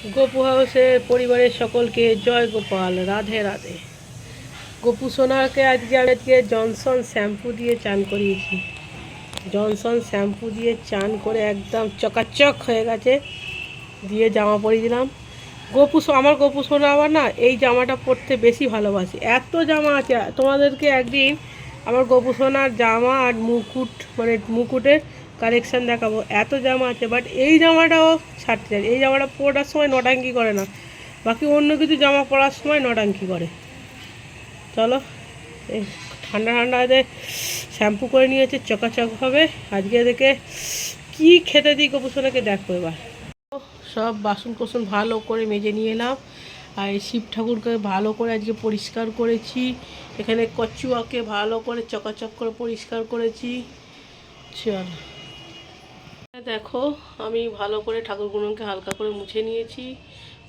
গোপু হাউসের পরিবারের সকলকে জয় গোপাল, রাধে রাধে। গোপু সোনাকে আজকে আজকে জনসন শ্যাম্পু দিয়ে চান করিয়েছি। জনসন শ্যাম্পু দিয়ে চান করে একদম চকাচক হয়ে গেছে, দিয়ে জামা পরিয়ে দিলাম। গোপু আমার গোপু সোনা আবার না এই জামাটা পরতে বেশি ভালোবাসি। এত জামা আছে, তোমাদেরকে একদিন আমার গোপু সোনার জামা আর মুকুট মানে মুকুটের কালেকশান দেখাবো। এত জামা আছে বাট এই জামাটাও ছাড়তে চাই। এই জামাটা পরার সময় নটাঙ্কি করে না। বাকি অন্য কিছু জামা পরার সময় নটাঙ্কি করে। চলো, এই ঠান্ডা ঠান্ডা ঠান্ডাতে শ্যাম্পু করে নিয়েছে, চকাচক হবে। আজকে দেখে কি খেতে দিই গোপুসোনাকে দেখো এবার। সব বাসন কোসন ভালো করে মেজে নিয়ে এলাম। আর শিব ঠাকুরকে ভালো করে আজকে পরিষ্কার করেছি। এখানে কচুয়াকে ভালো করে চকাচক করে পরিষ্কার করেছি। চল। দেখো, আমি ভালো করে ঠাকুরগুলোকে হালকা করে মুছে নিয়েছি।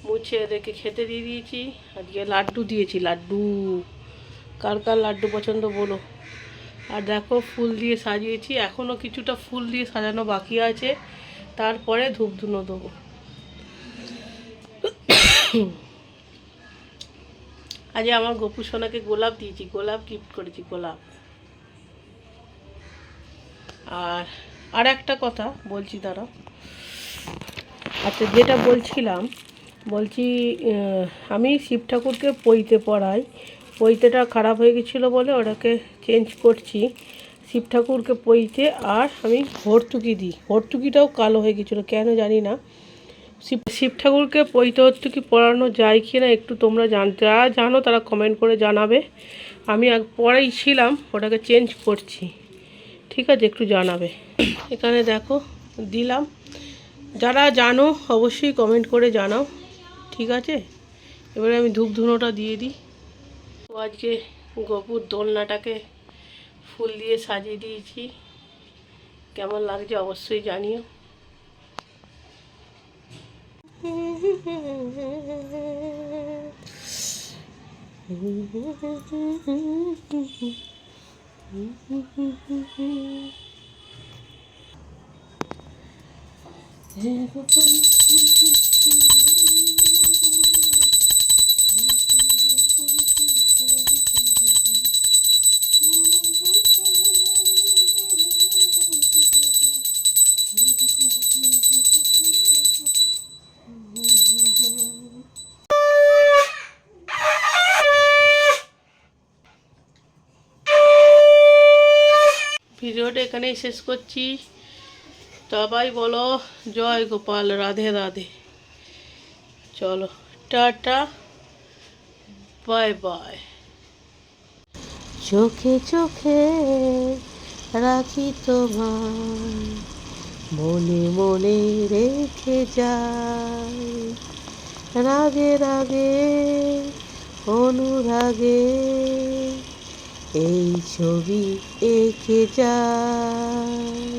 মুছে এদেরকে খেতে দিয়ে দিয়েছি। আজকে লাড্ডু দিয়েছি, লাড্ডু। কার কার লাড্ডু পছন্দ বলো। আর দেখো, ফুল দিয়ে সাজিয়েছি। এখনও কিছুটা ফুল দিয়ে সাজানো বাকি আছে। তারপরে ধূপ ধুনো দেবো। আজ আমার গোপু সোনাকে গোলাপ দিয়েছি। গোলাপ গিফট করেছি, গোলাপ। আর আর একটা কথা বলছি, দাঁড়াও। আচ্ছা যেটা বলছিলাম, বলছি আমি শিব ঠাকুরকে পইতে পড়াই। পইতেটা খারাপ হয়ে গেছিল বলে ওটাকে চেঞ্জ করছি। শিব ঠাকুরকে পইতে আর আমি ভর্তুকি দিই। ভর্তুকিটাও কালো হয়ে গেছিল, কেন জানি না। শিব শিব ঠাকুরকে পৈতে হর্তুকি পড়ানো যায় কি না একটু তোমরা জান যারা জানো তারা কমেন্ট করে জানাবে। আমি পরেই ছিলাম, ওটাকে চেঞ্জ করছি। ঠিক আছে, একটু জানাবে। এখানে দেখো, দিলাম। যারা জানো, অবশ্যই কমেন্ট করে জানাও। ঠিক আছে? এবারে আমি ধূপ ধুনোটা দিয়ে দিই। তো আজকে গপুর দোলনাটাকে ফুল দিয়ে সাজিয়ে দিয়েছি। কেমন লাগছে অবশ্যই জানিও। Everybody. Mm-hmm. ভিডিওটা এখানেই শেষ করছি। সবাই বলো, জয় গোপাল, রাধে রাধে। চলো, টাটা, বাই বাই। চোখে চোখে রাখি তোমার মনে মনে রেখে যাই। রাগে রাগে, অনুরাগে এই ছবি এঁকে যায়